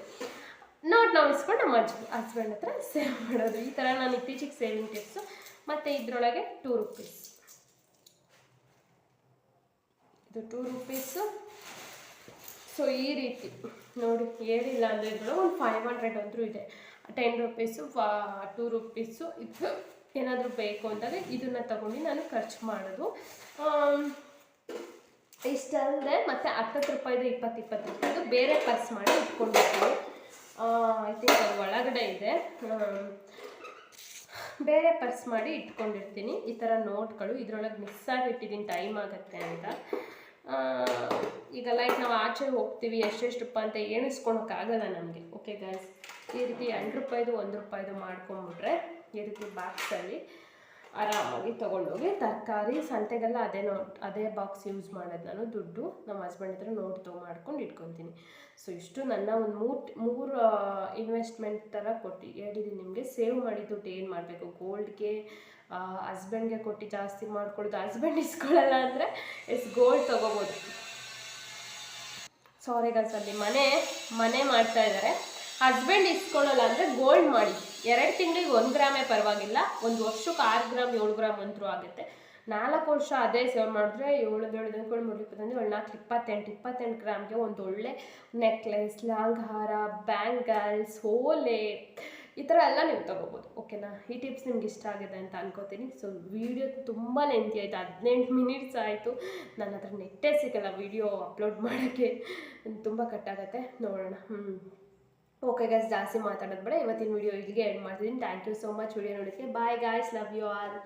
ನೋಟ್ ನಾವು ಇಸ್ಕೊಂಡು ನಮ್ಮ ಅಜ್ಜ ಹಸ್ಬೆಂಡ್ ಹತ್ರ ಸೇವ್ ಮಾಡೋದು. ಈ ಥರ ನಾನು ಇತ್ತೀಚೆಗೆ ಸೇವಿಂಗ್ ಟಿಪ್ಸು ಮತ್ತು ಇದರೊಳಗೆ ಟೂ ರುಪೀಸ್ ಇದು ಟೂ ರುಪೀಸು ಸೊ ಈ ರೀತಿ. ನೋಡಿ, ಏನಿಲ್ಲ ಅಂದರೆ ಇದ್ರೊಳಗೆ ಒಂದು ಫೈವ್ ಹಂಡ್ರೆಡ್ ಅಂದರೂ ಇದೆ. ಟೆನ್ ರುಪೀಸು ಫಾ ಟೂ ರುಪೀಸು ಇದು ಏನಾದರೂ ಬೇಕು ಅಂತಂದರೆ ಇದನ್ನು ತಗೊಂಡು ನಾನು ಖರ್ಚು ಮಾಡೋದು. ಇಷ್ಟಲ್ಲದೆ ಮತ್ತು ಹತ್ತತ್ತು ರೂಪಾಯಿದು ಇಪ್ಪತ್ತು ಇಪ್ಪತ್ತು ರೂಪಾಯಿದು ಬೇರೆ ಪರ್ಸ್ ಮಾಡಿ ಇಟ್ಕೊಂಡಿರ್ತೀನಿ. ಐ ತಿಂಕ್ ಅದು ಒಳಗಡೆ ಇದೆ. ಬೇರೆ ಪರ್ಸ್ ಮಾಡಿ ಇಟ್ಕೊಂಡಿರ್ತೀನಿ. ಈ ಥರ ನೋಟ್ಗಳು ಇದರೊಳಗೆ ಮಿಸ್ ಆಗಿಟ್ಟಿದ್ದೀನಿ ಟೈಮ್ ಆಗುತ್ತೆ ಅಂತ. ಈಗ ಲೈಕ್ ನಾವು ಆಚೆ ಹೋಗ್ತೀವಿ, ಎಷ್ಟೆಷ್ಟು ರೂಪಾಯಿ ಅಂತ ಎಣಿಸ್ಕೊಳಕ್ಕಾಗಲ್ಲ ನಮಗೆ. ಓಕೆ ಗೈಸ್ ಈ ರೀತಿ ಎರಡು ರೂಪಾಯಿದು, ಒಂದು ರೂಪಾಯಿದು ಮಾಡ್ಕೊಂಬಿಟ್ರೆ ಈ ರೀತಿ ಬಾಕ್ಸಲ್ಲಿ ಆರಾಮಾಗಿ ತೊಗೊಂಡೋಗಿ ತರಕಾರಿ, ಸಂತೆಗೆಲ್ಲ ಅದೇ ನೋಟ್ ಅದೇ ಬಾಕ್ಸ್ ಯೂಸ್ ಮಾಡೋದು ನಾನು, ದುಡ್ಡು ನಮ್ಮ ಹಸ್ಬೆಂಡ್ ಹತ್ರ ನೋಟ್ ತೊಗೊ ಮಾಡ್ಕೊಂಡು ಇಟ್ಕೊತೀನಿ. ಸೊ ಇಷ್ಟು ನನ್ನ ಒಂದು ಮೂರು ಮೂರು ಇನ್ವೆಸ್ಟ್ಮೆಂಟ್ ಥರ ಕೊಟ್ಟು. ಹೇಳಿದ್ದೀನಿ ನಿಮಗೆ ಸೇವ್ ಮಾಡಿ ದುಡ್ಡು ಏನು ಮಾಡಬೇಕು? ಗೋಲ್ಡ್ಗೆ ಹಸ್ಬೆಂಡ್ಗೆ ಕೊಟ್ಟು ಜಾಸ್ತಿ ಮಾಡ್ಕೊಡೋದು ಹಸ್ಬೆಂಡ್ ಇಸ್ಕೊಳ್ಳಲ್ಲ ಅಂದರೆ ಎಸ್ ಗೋಲ್ಡ್ ತೊಗೋಬೋದು. ಅಲ್ಲಿ ಮನೆ ಮನೆ ಮಾಡ್ತಾ ಇದ್ದಾರೆ ಹಸ್ಬೆಂಡ್ ಇಸ್ಕೊಳ್ಳಲ್ಲ ಅಂದರೆ ಗೋಲ್ಡ್ ಮಾಡಿ. ಎರಡು ತಿಂಗಳಿಗೆ ಒಂದು ಗ್ರಾಮೇ ಪರವಾಗಿಲ್ಲ, ಒಂದು ವರ್ಷಕ್ಕೆ ಆರು ಗ್ರಾಮ್, ಏಳು ಗ್ರಾಮ್ ಅಂತರೂ ಆಗುತ್ತೆ. ನಾಲ್ಕು ವರ್ಷ ಅದೇ ಸೇವ್ ಮಾಡಿದ್ರೆ ಏಳು ಏಳು ದಿನಗಳು ಮೂರು ಇಪ್ಪತ್ತೊಂದು ಏಳು ನಾಲ್ಕು ಇಪ್ಪತ್ತೆಂಟು ಇಪ್ಪತ್ತೆಂಟು ಗ್ರಾಮ್ಗೆ ಒಂದು ಒಳ್ಳೆ ನೆಕ್ಲೆಸ್ ಲಾಂಗ್ ಹಾರ ಬ್ಯಾಂಗಲ್ಸ್ ಓಲೆ ಈ ಥರ ಎಲ್ಲ ನೀವು ತೊಗೋಬೋದು. ಓಕೆನಾ? ಈ ಟಿಪ್ಸ್ ನಿಮ್ಗೆ ಇಷ್ಟ ಆಗಿದೆ ಅಂತ ಅನ್ಕೋತೀನಿ. ಸೊ, ವಿಡಿಯೋ ತುಂಬ ಲೆಂತಿ ಆಯಿತು. ಹದಿನೆಂಟು ಮಿನಿಟ್ಸ್ ಆಯಿತು. ನನ್ನ ಹತ್ರ ನೆಟ್ಟೇ ಸಿಗಲ್ಲ ವಿಡಿಯೋ ಅಪ್ಲೋಡ್ ಮಾಡೋಕ್ಕೆ. ತುಂಬ ಕಟ್ಟಾಗತ್ತೆ ನೋಡೋಣ. ಹ್ಞೂ ಓಕೆ ಗೈಸ್ ಜಾಸ್ತಿ ಮಾತಾಡೋದು ಬೇಡ. ಇವತ್ತಿನ ವಿಡಿಯೋ ಇಲ್ಲಿಗೆ ಎಂಡ್ ಮಾಡ್ತಿದ್ದೀನಿ thank you so much video ನೋಡೋದಕ್ಕೆ bye guys love you all